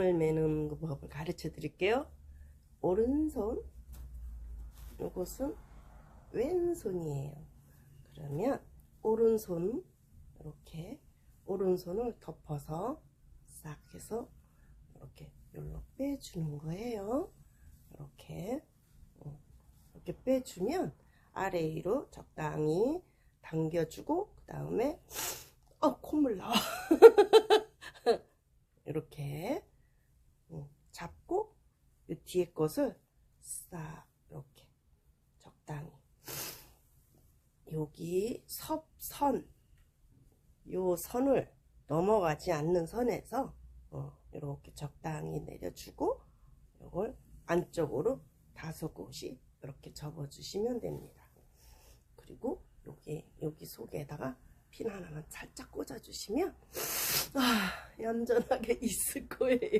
을 매는 법을 가르쳐 드릴게요. 오른손, 요것은 왼손이에요. 그러면 오른손 이렇게 오른손을 덮어서 싹 해서 이렇게 열로 빼주는 거예요. 이렇게 어, 이렇게 빼주면 아래 위로 적당히 당겨주고 그 다음에 어 콧물 나와 이렇게 어, 잡고 이 뒤에 것을 싹 이렇게 적당히 여기 섭선 요 선을 넘어가지 않는 선에서 어, 이렇게 적당히 내려주고 이걸 안쪽으로 다섯 곳이 이렇게 접어주시면 됩니다. 그리고 여기 여기 속에다가 핀 하나만 살짝 꽂아주시면 아 얌전하게 있을 거예요.